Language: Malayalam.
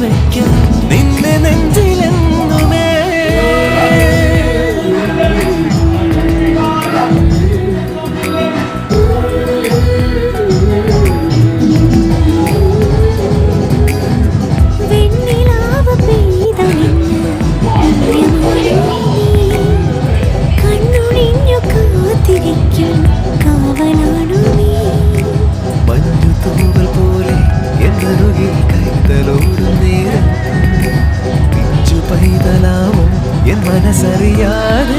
വെക്കാൻ കാവലാണു പോലെ എന്നൊരു കാതലോട് നേരം പിച്ചു പൈതലാവും എൻ മനസ്സറിയാതെ